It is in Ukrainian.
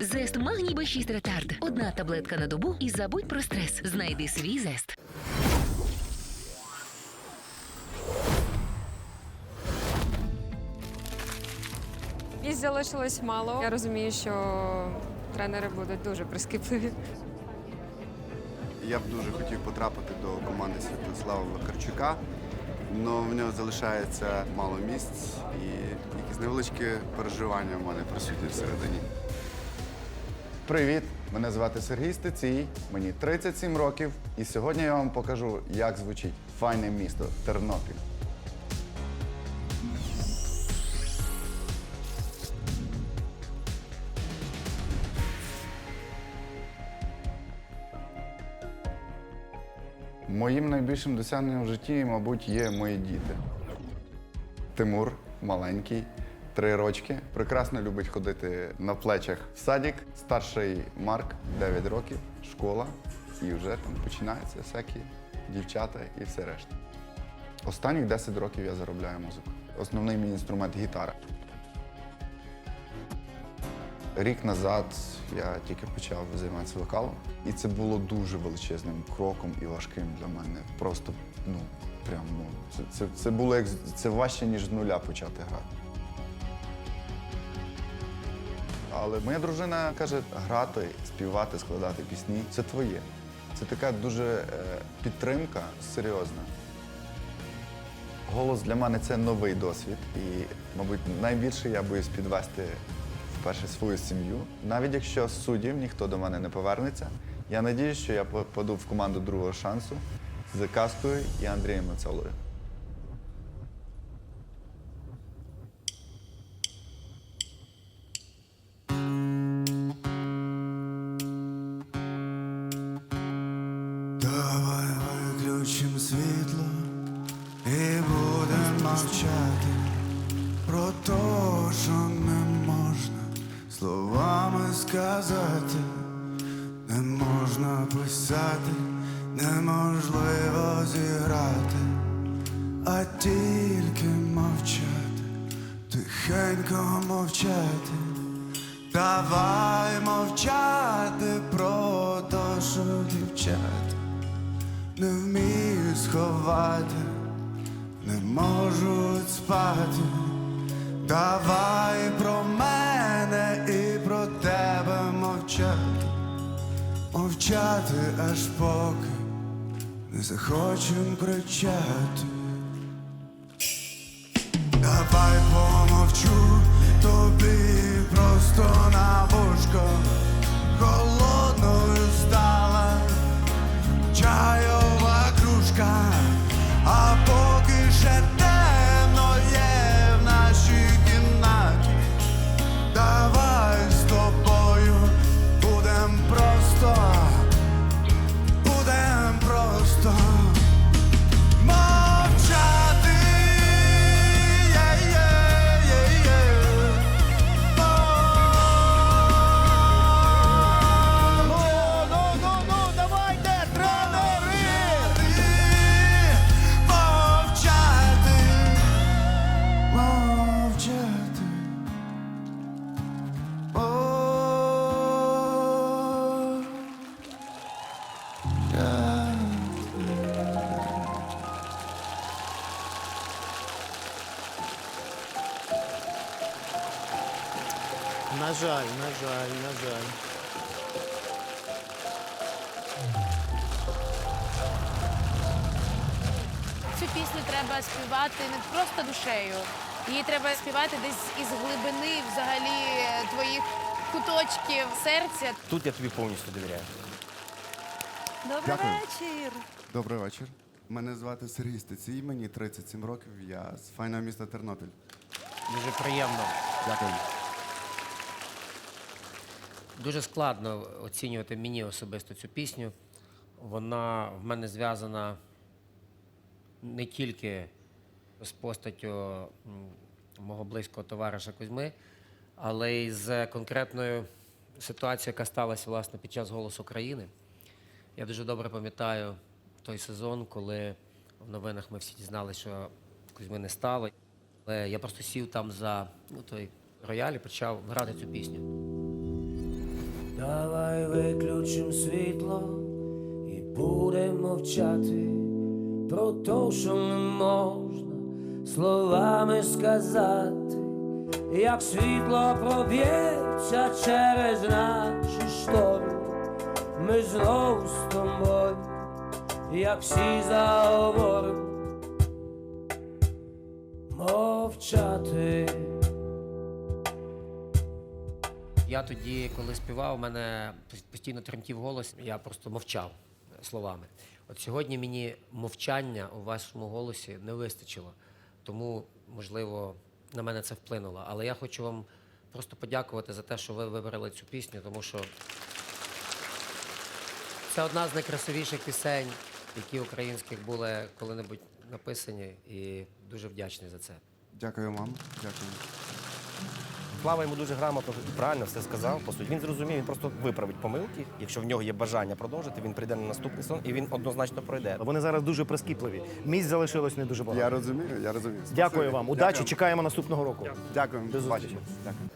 Зест Магній Б6 Ретард. Одна таблетка на добу і забудь про стрес. Знайди свій зест. Місць залишилось мало. Я розумію, що тренери будуть дуже прискіпливі. Я б дуже хотів потрапити до команди Святослава Вакарчука, але в нього залишається мало місць і якісь невеличкі переживання в мене присутні всередині. Привіт! Мене звати Сергій Стецій, мені 37 років, і сьогодні я вам покажу, як звучить файне місто Тернопіль. Моїм найбільшим досягненням в житті, мабуть, є мої діти. Тимур маленький, три рочки, прекрасно любить ходити на плечах в садик. Старший Марк 9 років, школа, і вже там починаються всякі дівчата і все решта. Останні 10 років я заробляю музику. Основний мій інструмент гітара. Рік назад я тільки почав займатися вокалом, і це було дуже величезним кроком і важким для мене. Просто ну прям ну це, це, це було як це важче, ніж з нуля почати грати. Але моя дружина каже, грати, співати, складати пісні це твоє. Це така дуже е, підтримка серйозна. Голос для мене це новий досвід, і, мабуть, найбільше я боюсь підвести вперше свою сім'ю. Навіть якщо з суддів ніхто до мене не повернеться, я надіюсь, що я попаду в команду другого шансу з Каскою і Андрієм Мацолою. Світло і будемо мовчати. Про те, що не можна словами сказати, не можна писати, неможливо зіграти, а тільки мовчати, тихенько мовчати. Давай мовчати про те, що дівчата не вміють сховати, не можуть спати. Давай про мене і про тебе мовчати, мовчати аж поки не захочем кричати. Давай помовчу тобі просто а На жаль, на жаль, на жаль. Цю пісню треба співати не просто душею, її треба співати десь із глибини взагалі твоїх куточків серця. Тут я тобі повністю довіряю. Добрий Дякую. вечір. Добрий вечір. Мене звати Сергій Стецій, мені 37 років. Я з файного міста Тернопіль. Дуже приємно. Дякую. Дуже складно оцінювати мені особисто цю пісню. Вона в мене зв'язана не тільки з постаттю мого близького товариша Кузьми, але й з конкретною ситуацією, яка сталася власне під час голосу країни. Я дуже добре пам'ятаю той сезон, коли в новинах ми всі дізналися, що Кузьми не стало. Але я просто сів там за ну, той рояль і почав грати цю пісню. Виключим світло і будемо мовчати. Про те, що не можна словами сказати, як світло проб'ється через наші штори, ми знов з тобою, як всі заговоримо, мовчати. Я тоді, коли співав, у мене постійно тремтів голос, я просто мовчав словами. От сьогодні мені мовчання у вашому голосі не вистачило, тому, можливо, на мене це вплинуло. Але я хочу вам просто подякувати за те, що ви вибрали цю пісню, тому що це одна з найкрасивіших пісень, які українських були коли-небудь написані, і дуже вдячний за це. Дякую, мам. Дякую. Слава йому дуже грамотно правильно все сказав. По суті, він зрозумів, він просто виправить помилки. Якщо в нього є бажання продовжити, він прийде на наступний сон і він однозначно пройде. Вони зараз дуже прискіпливі. Місць залишилось не дуже багато. Я розумію, я розумію. Дякую вам. Удачі. Дякую. Чекаємо наступного року. Дякую. До зустрічі. Дякую.